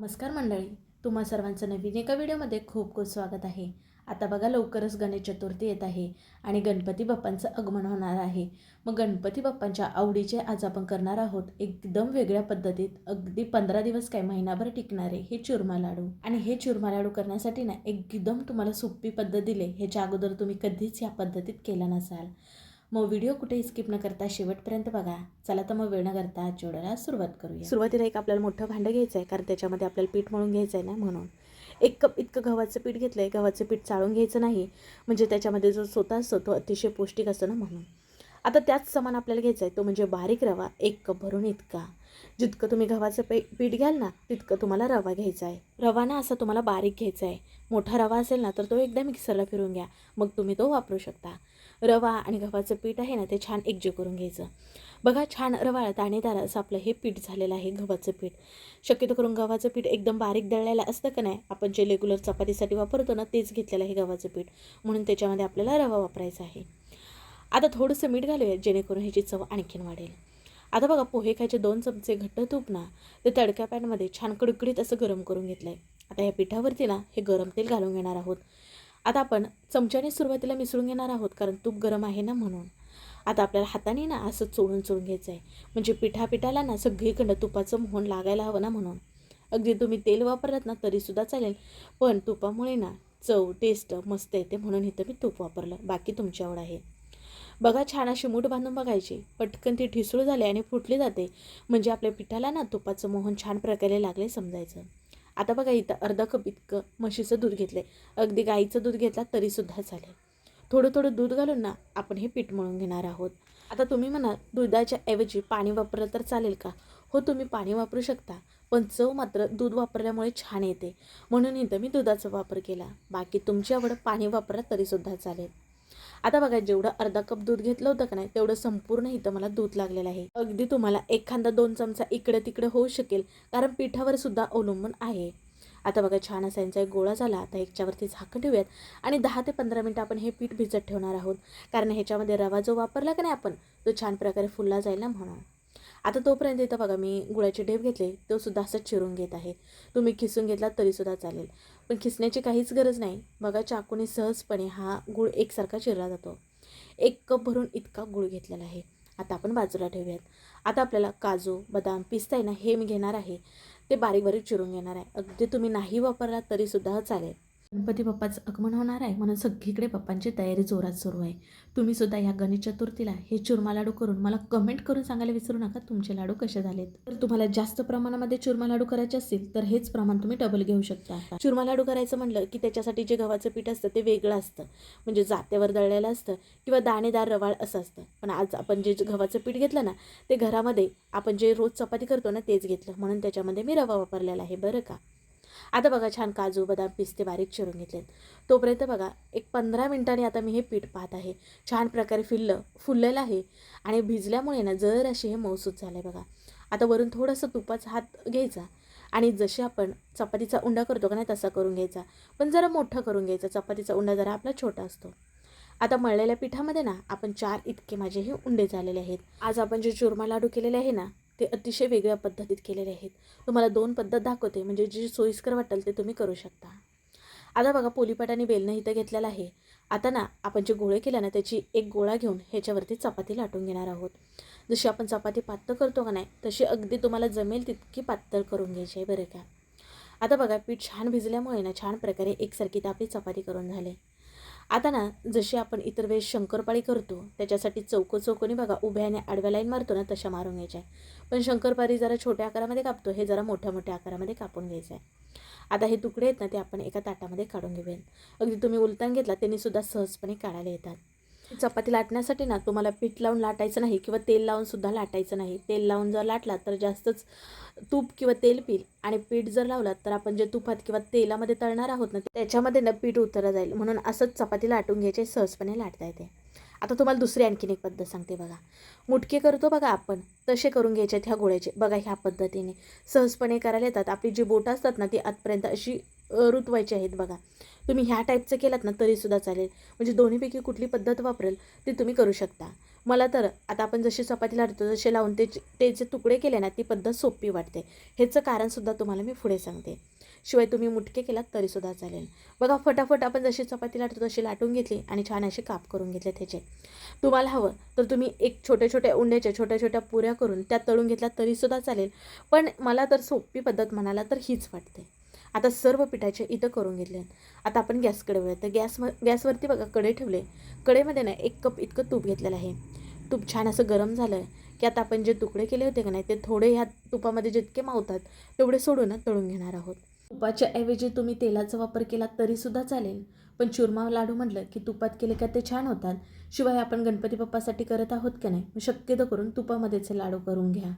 नमस्कार मंडळी तुम्हा सर्वांचं नवीन एका व्हिडिओमध्ये खूप खूप स्वागत आहे. आता बघा लवकरच गणेश चतुर्थी येत आहे आणि गणपती बाप्पांचं आगमन होणार आहे. मग गणपती बाप्पांच्या आवडीचे आज आपण करणार आहोत एकदम वेगळ्या पद्धतीत अगदी पंधरा दिवस काय महिनाभर टिकणारे हे चुरमा लाडू. आणि हे चुरमा लाडू करण्यासाठी ना एकदम तुम्हाला सोपी पद्धत दिले ह्याच्या अगोदर तुम्ही कधीच या पद्धतीत केला नसाल. मग व्हिडिओ कुठेही स्किप न करता शेवटपर्यंत बघा. चला तर मग वेळ न करता आजच्या सुरुवात करूया. सुरुवातीला एक आपल्याला मोठं भांडं घ्यायचं आहे कारण त्याच्यामध्ये आपल्याला पीठ मळून घ्यायचं आहे ना म्हणून. एक कप इतकं गव्हाचं पीठ घेतलं आहे गव्हाचं पीठ चाळून घ्यायचं नाही. म्हणजे त्याच्यामध्ये जो स्वतः असतो तो अतिशय पौष्टिक असतो ना म्हणून. आता त्याच समान आपल्याला घ्यायचा आहे तो म्हणजे बारीक रवा एक कप भरून इतका. जितकं तुम्ही गव्हाचं पे पीठ घ्याल ना तितकं तुम्हाला रवा घ्यायचा आहे रवा ना असा तुम्हाला बारीक घ्यायचा आहे मोठा रवा असेल ना तर तो एकदा मिक्सरला फिरून घ्या. मग तुम्ही तो वापरू शकता. रवा आणि गव्हाचं पीठ आहे ना ते छान एकजीव करून घ्यायचं. बघा छान रवाळ दाणेदार असं आपलं हे पीठ झालेलं आहे गव्हाचं पीठ. शक्यतो करून गव्हाचं पीठ एकदम बारीक दळलेलं असतं का नाही आपण जे रेग्युलर चपातीसाठी वापरतो ना तेच घेतलेलं आहे गव्हाचं पीठ. म्हणून त्याच्यामध्ये आपल्याला रवा वापरायचा आहे. आता थोडंसं मीठ घालूया जेणेकरून ह्याची चव आणखीन वाढेल. आता बघा पोहे खायचे दोन चमचे घट्ट तूप ना ते तडक्या पॅनमध्ये छान कडकडीत असं गरम करून घेतलं आहे आता या पिठावरती ना हे गरम तेल घालून घेणार आहोत. आता आपण चमच्याने सुरुवातीला मिसळून घेणार आहोत कारण तूप गरम आहे ना म्हणून. आता आपल्याला हाताने ना असं चोळून चोळून घ्यायचं आहे म्हणजे पिठापिठाला ना सगळीकडं तुपाचं मोहन लागायला हवं ना म्हणून. अगदी तुम्ही तेल वापरलात ना तरीसुद्धा चालेल. पण तुपामुळे ना चव टेस्ट मस्त येते म्हणून इथं मी तूप वापरलं. बाकी तुमच्यावर आहे. बघा छान अशी मूठ बांधून बघायची. पटकन ती ठिसूळ झाली आणि फुटली जाते. म्हणजे आपल्या पिठाला ना तुपाचं मोहन छान प्रकारे लागले समजायचं. आता बघा इथं अर्धा कप इतकं म्हशीचं दूध घेतलं अगदी गाईचं दूध घेतला तरीसुद्धा चालेल. थोडं थोडं दूध घालून ना आपण हे पीठ मळून घेणार आहोत. आता तुम्ही म्हणा दुधाच्या ऐवजी पाणी वापरलं तर चालेल का? हो तुम्ही पाणी वापरू शकता पण चव मात्र दूध वापरल्यामुळे छान येते. म्हणून इथं मी दुधाचा वापर केला. बाकी तुमची आवड पाणी वापरा तरीसुद्धा चालेल. आता बघा जेवढं अर्धा कप दूध घेतलं होतं का नाही तेवढं संपूर्ण इथं मला दूध लागलेलं आहे. अगदी तुम्हाला एखादा दोन चमचा इकडे तिकडे होऊ शकेल कारण पिठावर सुद्धा अवलंबून आहे. आता बघा छान असा यांचा एक गोळा झाला. आता ह्याच्यावरती झाकण ठेवूयात आणि दहा ते पंधरा मिनटं आपण हे पीठ भिजत ठेवणार आहोत. कारण ह्याच्यामध्ये रवा जो वापरला का नाही आपण तो छान प्रकारे फुलला जाईल ना म्हणून. आता तोपर्यंत इथं बघा मी गुळाचे ढेप घेतले तो सुद्धा असं चिरून घेत आहे. तुम्ही खिसून घेतला तरीसुद्धा चालेल. पण खिसण्याची काहीच गरज नाही. बघा चाकूने सहजपणे हा गुळ एकसारखा चिरला जातो. एक कप भरून इतका गुळ घेतलेला आहे. आता आपण बाजूला ठेवूयात. आता आपल्याला काजू बदाम पिस्ता आहे ना हे मी घेणार आहे. ते बारीक बारीक चिरून घेणार आहे. अगदी तुम्ही नाही वापरला तरीसुद्धा चालेल. गणपती बाप्पाचं आगमन होणार आहे. म्हणून सगळीकडे बाप्पांची तयारी जोरात सुरू आहे. तुम्ही सुद्धा या गणेश चतुर्थीला हे चुरमा लाडू करून मला कमेंट करून सांगायला विसरू नका. तुमचे लाडू कसे झालेत? तर तुम्हाला जास्त प्रमाणामध्ये चुरमा लाडू करायचे असतील तर हेच प्रमाण तुम्ही डबल घेऊ शकता चुरमा लाडू करायचं म्हणलं की त्याच्यासाठी जे गव्हाचं पीठ असतं ते वेगळं असतं. म्हणजे जात्यावर दळलेलं असतं किंवा दाणेदार रवाळ असं असतं. पण आज आपण जे गव्हाचं पीठ घेतलं ना ते घरामध्ये आपण जे रोज चपाती करतो ना तेच घेतलं. म्हणून त्याच्यामध्ये मी रवा वापरलेला आहे. बरं का? आता बघा छान काजू बदाम पिस्ते बारीक चिरून घेतलेत. तोपर्यंत बघा एक पंधरा मिनिटांनी आता मी हे पीठ पाहत आहे. छान प्रकारे फिरलं फुललेलं आहे आणि भिजल्यामुळे ना जर असे हे मौसूद झालं आहे बघा. आता वरून थोडंसं तुपाचा हात घ्यायचा आणि जसे आपण चपातीचा उंडा करतो का नाही तसा करून घ्यायचा. पण जरा मोठा करून घ्यायचा चपातीचा उंडा जरा आपला छोटा असतो. आता मळलेल्या पिठामध्ये ना आपण चार इतके माझे हे उंडे झालेले आहेत. आज आपण जे चुरमा लाडू केलेले आहे ना ते अतिशय वेगळ्या पद्धतीत केलेले आहेत. तुम्हाला दोन पद्धत दाखवते. म्हणजे जी सोयीस्कर वाटेल ते तुम्ही करू शकता. आता बघा पोलीपाट आणि बेलणं इथं घेतलेलं आहे. आता ना आपण जे गोळे केले ना त्याची एक गोळा घेऊन ह्याच्यावरती चपाती लाटून घेणार आहोत. जशी आपण चपाती पातळ करतो का नाही तशी अगदी तुम्हाला जमेल तितकी पातळ करून घ्यायची आहे बरं का. आता बघा पीठ छान भिजल्यामुळे ना छान प्रकारे एकसारखी आपली चपाती करून झाले. आता ना जशी आपण इतर वेळेस शंकरपाळी करतो त्याच्यासाठी चौको चौकोनी बघा उभ्याने आडव्या लाईन मारतो ना तशा मारून घ्यायच्या. पण शंकरपाळी जरा छोट्या आकारामध्ये कापतो हे जरा मोठ्या मोठ्या आकारामध्ये कापून घ्यायचं आहे आता हे तुकडे आहेत ना ते आपण एका ताटामध्ये काढून घेऊयात अगदी तुम्ही उलतान घेतला त्यांनी सुद्धा सहजपणे काढायला येतात. चपाती लाटण्यासाठी ना तुम्हाला पीठ लावून लाटायचं नाही किंवा तेल लावून सुद्धा लाटायचं नाही. तेल लावून जर लाटला तर जास्तच तूप किंवा तेल पील आणि पीठ जर लावलात तर आपण जे तुपात किंवा तेलामध्ये तळणार आहोत ना त्याच्यामध्ये ना पीठ उतरलं जाईल. म्हणून असंच चपाती लाटून घ्यायचे सहजपणे लाटता येते. आता तुम्हाला दुसरी आणखीन एक पद्धत सांगते बघा. मुटके करतो बघा आपण. तसे करून घ्यायचे ह्या गोळ्याचे. बघा ह्या पद्धतीने. सहजपणे करायला येतात. आपली जी बोटं असतात ना ती आतपर्यंत अशी रुतवायची आहेत बघा. तुम्ही ह्या टाईपचं केलात ना तरीसुद्धा चालेल. म्हणजे दोन्हीपैकी कुठली पद्धत वापरेल ती तुम्ही करू शकता. मला तर आता आपण जशी चपाती लाटतो तसे लावून ते ते जे तुकडे केले ना ती पद्धत सोपी वाटते. ह्याचं कारणसुद्धा तुम्हाला मी पुढे सांगते. शिवाय तुम्ही मुटके केलात तरीसुद्धा चालेल. बघा फटाफट आपण जशी चपाती लाटतो तशी लाटून घेतली आणि छान असे काप करून घेतले त्याचे. तुम्हाला हवं तर तुम्ही एक छोट्या छोट्या उंड्याच्या छोट्या छोट्या पुऱ्या करून त्या तळून घेतल्या तरीसुद्धा चालेल. पण मला तर सोपी पद्धत म्हणाला तर हीच वाटते. आता सर्व पिठाचे इथं करून घेतले आहेत आता आपण गॅसकडे वळूया तर गॅस गॅसवरती बघा कडे ठेवले. कडेमध्ये ना एक कप इतकं तूप घेतलेलं आहे. तूप छान असं गरम झालं आहे की आता आपण जे तुकडे केले होते का नाही ते थोडे ह्या तुपामध्ये जितके मावतात तेवढे सोडून तळून घेणार आहोत. तुपाच्या ऐवजी तुम्ही तेलाचा वापर केला तरीसुद्धा चालेल. पण चुरमा लाडू म्हटलं की तुपात केले का ते छान होतात. शिवाय आपण गणपती बाप्पासाठी करत आहोत का नाही? मग शक्यतो करून तुपामध्येच लाडू करून घ्या.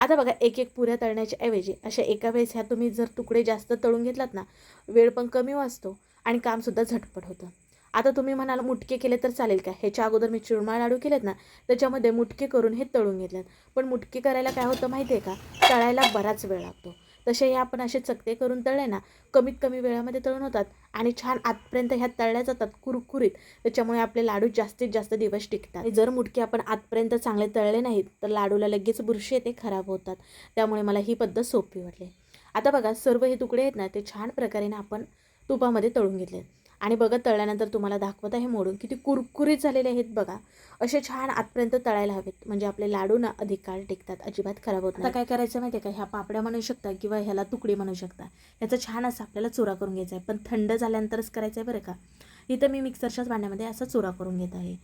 आता बघा एक एक पुऱ्या तळण्याच्या ऐवजी अशा एका वेळेस ह्या तुम्ही जर तुकडे जास्त तळून घेतलात ना वेळ पण कमी वाचतो आणि कामसुद्धा झटपट होतं. आता तुम्ही म्हणाल मुटके केले तर चालेल का? ह्याच्या अगोदर मी चुरमा लाडू केलेत ना त्याच्यामध्ये मुटके करून हे तळून घेतलेत. पण मुटके करायला काय होतं माहिती आहे का? तळायला बराच वेळ लागतो. तसे हे आपण असे चकते करून तळले ना कमीत कमी वेळामध्ये तळून होतात आणि छान आतपर्यंत ह्या तळल्या जातात कुरकुरीत. त्याच्यामुळे आपले लाडू जास्तीत जास्त दिवस टिकतात. आणि जर मुटके आपण आतपर्यंत चांगले तळले नाहीत तर लाडूला लगेच बुरशी येते खराब होतात. त्यामुळे मला ही पद्धत सोपी वाटली. आता बघा सर्व हे तुकडे आहेत ना ते छान प्रकारे ना आपण तुपामध्ये तळून घेतले आणि बघा तळल्यानंतर तुम्हाला दाखवत आहे मोडून किती कुरकुरीत झालेले आहेत बघा. असे छान आतपर्यंत तळायला हवेत. म्हणजे आपले लाडू ना अधिक काळ टिकतात. अजिबात खराब होत नाही काय करायचं माहिती आहे का? ह्या पापड्या म्हणू शकता किंवा ह्याला तुकडे म्हणू शकता. ह्याचा छान असं आपल्याला चुरा करून घ्यायचा आहे पण थंड झाल्यानंतरच करायचं आहे बरं का? इथं मी मिक्सरच्याच भांड्यामध्ये असा चुरा करून घेत आहे.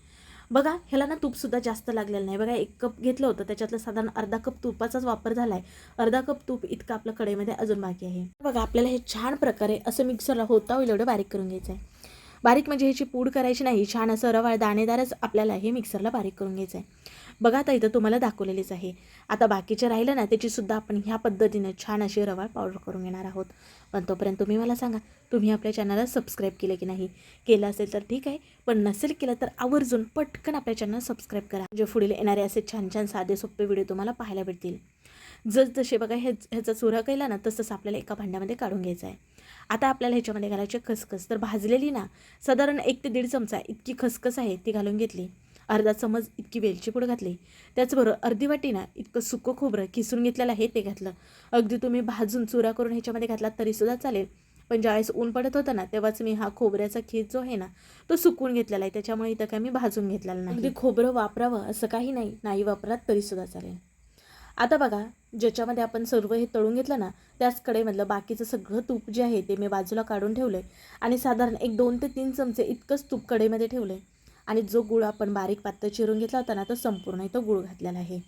बघा ह्याला ना तूपसुद्धा जास्त लागलेलं नाही. बघा एक कप घेतलं होतं त्याच्यातलं साधारण अर्धा कप तुपाचाच वापर झाला आहे अर्धा कप तूप इतकं आपलं कढईमध्ये अजून बाकी आहे. बघा आपल्याला हे छान प्रकारे असं मिक्सरला होता होईल एवढं बारीक करून घ्यायचं आहे बारीक म्हणजे ह्याची पूड करायची नाही छान असं रवाळ दाणेदारच आपल्याला हे मिक्सरला बारीक करून घ्यायचं आहे बघा आता इथं तुम्हाला दाखवलेलीच आहे. आता बाकीचे राहिलं ना त्याचीसुद्धा आपण ह्या पद्धतीनं छान अशी रवाळ पावडर करून घेणार आहोत. पण तोपर्यंत तुम्ही मला सांगा तुम्ही आपल्या चॅनलला सबस्क्राईब केलं की नाही? केलं असेल तर ठीक आहे पण नसेल केलं तर आवर्जून पटकन आपल्या चॅनल सबस्क्राईब करा. जे पुढील येणारे असे छान छान साधे सोपे व्हिडिओ तुम्हाला पाहायला भेटतील. जसजसे बघा हे ह्याचा चुरा केला ना तसंच आपल्याला एका भांड्यामध्ये काढून घ्यायचं आहे. आता आपल्याला ह्याच्यामध्ये घालायचे खसखस. तर भाजलेली ना साधारण एक ते दीड चमचा इतकी खसखस आहे ती घालून घेतली. अर्धा चमच इतकी वेलची पूड घातली. त्याचबरोबर अर्धी वाटी ना इतकं सुकं खोबरं किसून घेतलेलं आहे ते घातलं. अगदी तुम्ही भाजून चुरा करून ह्याच्यामध्ये घातला तरीसुद्धा चालेल. पण ज्यावेळेस ऊन पडत होतं ना तेव्हाच मी हा खोबऱ्याचा खीस जो आहे ना तो सुकून घेतलेला आहे. त्याच्यामुळे इथं काय मी भाजून घेतलेला नाही. खोबरं वापरावं असं काही नाही. नाही वापरात तरीसुद्धा चालेल. आता बघा ज्याच्यामध्ये आपण सर्व हे तळून घेतलं ना त्याच कडेमधलं बाकीचं सगळं तूप जे आहे ते मी बाजूला काढून ठेवलं आहे आणि साधारण एक दोन ते तीन चमचे इतकंच तूप कडेमध्ये ठेवलं आहे आणि जो गुळ आपण बारीक पातळ चिरून घेतला होता ना तो संपूर्ण इथं गुळ घातलेला आहे.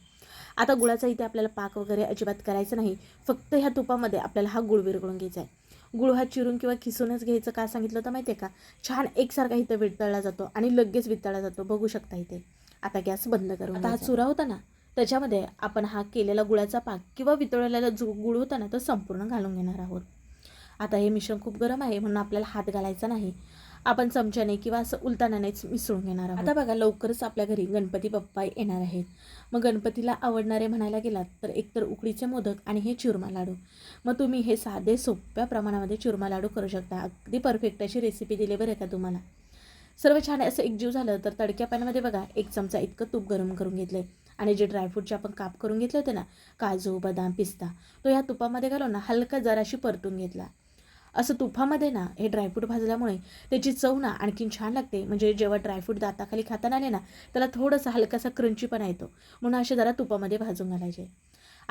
आता गुळाचा इथे आपल्याला पाक वगैरे अजिबात करायचं नाही. फक्त ह्या तुपामध्ये आपल्याला हा गुळ विरघळून घ्यायचा आहे. गुळ हा चिरून किंवा खिसूनच घ्यायचं का सांगितलं होतं माहिती आहे का? छान एकसारखा इथं वितळला जातो आणि लगेच वितळला जातो. बघू शकता इथे. आता गॅस बंद करून आता हा चुरा होता ना त्याच्यामध्ये आपण हा केलेला गुळाचा पाक किंवा वितळलेला जो गुळ होता ना तो संपूर्ण घालून घेणार आहोत. आता हे मिश्रण खूप गरम आहे म्हणून आपल्याला हात घालायचा नाही. आपण चमच्याने किंवा असं उलतानानेच मिसळून घेणार आहोत. आता बघा लवकरच आपल्या घरी गणपती बाप्पा येणार आहेत. मग गणपतीला आवडणारे म्हणायला गेलात तर एकतर उकडीचे मोदक आणि हे चुरमा लाडू. मग तुम्ही हे साधे सोप्या प्रमाणामध्ये चुरमा लाडू करू शकता. अगदी परफेक्ट अशी रेसिपी दिली बरं का तुम्हाला. सर्व छान असं एकजीव झालं तर तडक्या पाण्यामध्ये बघा एक चमचा इतकं तूप गरम करून घेतले आणि जे ड्रायफ्रूटचे आपण काप करून घेतले होते ना काजू बदाम पिस्ता तो ह्या तुपामध्ये घालून ना हलका जराशी परतून घेतला. असं तुपामध्ये ना हे ड्रायफ्रूट भाजल्यामुळे त्याची चव ना आणखीन छान लागते. म्हणजे जेव्हा ड्रायफ्रूट दाताखाली खाताना आले ना त्याला थोडंसं हलकासा क्रंचीपणा येतो. म्हणून असे जरा तुपामध्ये भाजून घालायचे.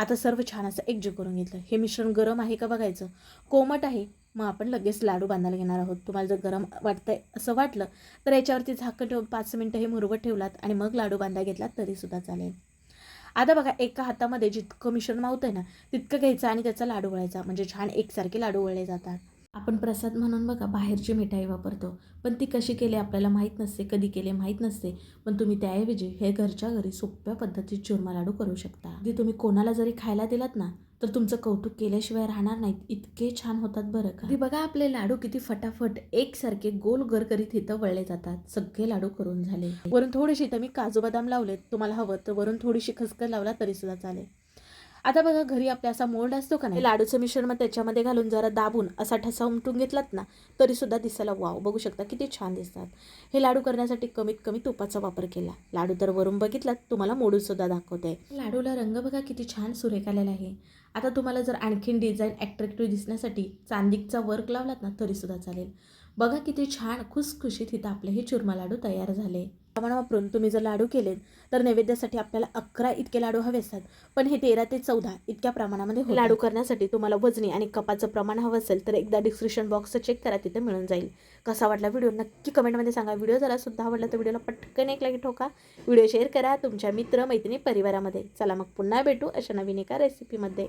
आता सर्व छान असं एकजीव करून घेतलं. हे मिश्रण गरम आहे का बघायचं? कोमट आहे. मग आपण लगेच लाडू बांधायला घेणार आहोत. तुम्हाला जर गरम वाटतंय असं वाटलं तर याच्यावरती झाकण ठेवून पाच मिनटं हे मुरवत ठेवलात आणि मग लाडू बांधायला घेतलात तरीसुद्धा चालेल. आता बघा एका हातामध्ये जितकं मिश्रण मावतं आहे ना तितकं घ्यायचं आणि त्याचा लाडू वळायचा. म्हणजे छान एकसारखे लाडू वळले जातात. आपण प्रसाद म्हणून बघा बाहेरची मिठाई वापरतो. पण ती कशी केली आपल्याला माहीत नसते कधी केले माहीत नसते. पण तुम्ही त्याऐवजी हे घरच्या घरी सोप्या पद्धतीत चुरमा लाडू करू शकता. जे तुम्ही कोणाला जरी खायला दिलात ना तर तुमचं कौतुक केल्याशिवाय राहणार नाहीत. इतके छान होतात बरं का? बघा आपले लाडू किती फटाफट एकसारखे गोल गर करीत इथं वळले जातात. सगळे लाडू करून झाले. वरून थोडेसे इथं मी काजू बदाम लावलेत. तुम्हाला हवं तर वरून थोडीशी खसखस लावला तरी सुद्धा चालेल. आता बघा घरी आपल्या असा मोल्ड असतो का नाही लाडूचं मिश्रण मग त्याच्यामध्ये घालून जरा दाबून असा ठसा उमटून घेतलात ना तरीसुद्धा दिसायला वाव बघू शकता किती छान दिसतात. हे लाडू करण्यासाठी कमीत कमी तुपाचा वापर केला. लाडू तर वरून बघितलात तुम्हाला मोडूनसुद्धा दाखवते. लाडूला रंग बघा किती छान सुरेख आलेला आहे. आता तुम्हाला जर आणखीन डिझाईन ॲट्रॅक्टिव्ह दिसण्यासाठी चांदीचा वर्क लावलात ना तरीसुद्धा चालेल. बघा किती छान खुसखुशीत इथं आपले हे चुरमा लाडू तयार झाले. प्रमाण वापरून तुम्ही जर लाडू केलेत तर नैवेद्यासाठी आपल्याला अकरा इतके लाडू हवे असतात. पण हे तेरा ते चौदा इतक्या प्रमाणामध्ये लाडू करण्यासाठी तुम्हाला वजनी आणि कपाचं प्रमाण हवं असेल तर एकदा डिस्क्रिप्शन बॉक्सचं चेक करा तिथे मिळून जाईल. कसा वाटला व्हिडिओ नक्की कमेंटमध्ये सांगा. व्हिडिओ जरा सुद्धा आवडला तर व्हिडिओला पटकन एक लाईक ठोका. व्हिडिओ शेअर करा तुमच्या मित्र मैत्रिणी परिवारामध्ये. चला मग पुन्हा भेटू अशा नवीन एका रेसिपीमध्ये